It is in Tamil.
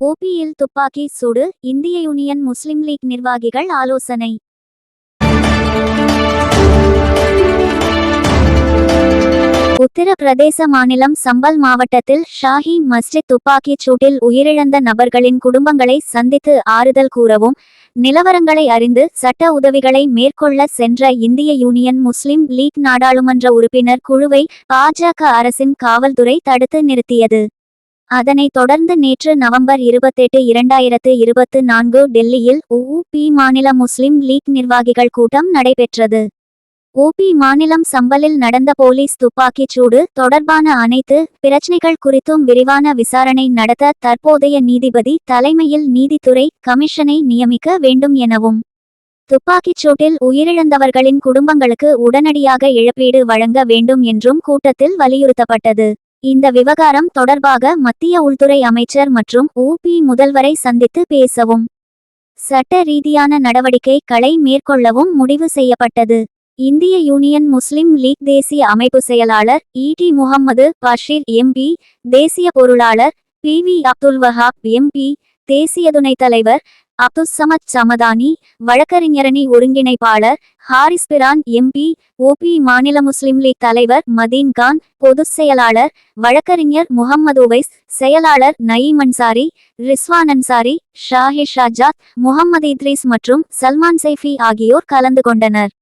ஓபியில் துப்பாக்கி சூடு இந்திய யூனியன் முஸ்லிம் லீக் நிர்வாகிகள் ஆலோசனை. உத்தரப்பிரதேச மாநிலம் சம்பல் மாவட்டத்தில் ஷாஹி மஸ்ஜித் துப்பாக்கிச் சூட்டில் உயிரிழந்த நபர்களின் குடும்பங்களை சந்தித்து ஆறுதல் கூறவும் நிலவரங்களை அறிந்து சட்ட உதவிகளை மேற்கொள்ள சென்ற இந்திய யூனியன் முஸ்லிம் லீக் நாடாளுமன்ற உறுப்பினர் குழுவை பாஜக அரசின் காவல்துறை தடுத்து நிறுத்தியது. அதனைத் தொடர்ந்து நேற்று நவம்பர் இருபத்தெட்டு இரண்டாயிரத்து இருபத்து நான்கு டெல்லியில் உபி மாநில முஸ்லிம் லீக் நிர்வாகிகள் கூட்டம் நடைபெற்றது. உபி மாநிலம் சம்பலில் நடந்த போலீஸ் துப்பாக்கிச் சூடு தொடர்பான அனைத்து பிரச்சினைகள் குறித்தும் விரிவான விசாரணை நடத்த தற்போதைய நீதிபதி தலைமையில் நீதித்துறை கமிஷனை நியமிக்க வேண்டும் எனவும் துப்பாக்கிச் சூட்டில் உயிரிழந்தவர்களின் குடும்பங்களுக்கு உடனடியாக இழப்பீடு வழங்க வேண்டும் என்றும் கூட்டத்தில் வலியுறுத்தப்பட்டது. இந்த விவகாரம் தொடர்பாக மத்திய உள்துறை அமைச்சர் மற்றும் உபி முதல்வரை சந்தித்து பேசவும். சட்ட ரீதியான நடவடிக்கை களை மேற்கொள்ளவும் முடிவு செய்யப்பட்டது. இந்திய யூனியன் முஸ்லிம் லீக் தேசிய அமைப்பு செயலாளர் இடி முகம்மது பஷீர் எம்பி தேசிய பொருளாளர் P. V. Abdul Wahab MP தேசிய துணைத் தலைவர் அப்துல் சமத் சமதானி வழக்கறிஞரணி ஒருங்கிணைப்பாளர் ஹாரிஸ் பிரான் எம்பி ஓபி மாநில முஸ்லிம் லீக் தலைவர் மதீன் கான் பொதுச் செயலாளர் வழக்கறிஞர் முகம்மது உவைஸ் செயலாளர் நயீம் அன்சாரி ரிஸ்வான் அன்சாரி ஷாஹிர் ஷாஜாத் முகமது இத்ரீஸ் மற்றும் சல்மான் சைஃபி ஆகியோர் கலந்து கொண்டனர்.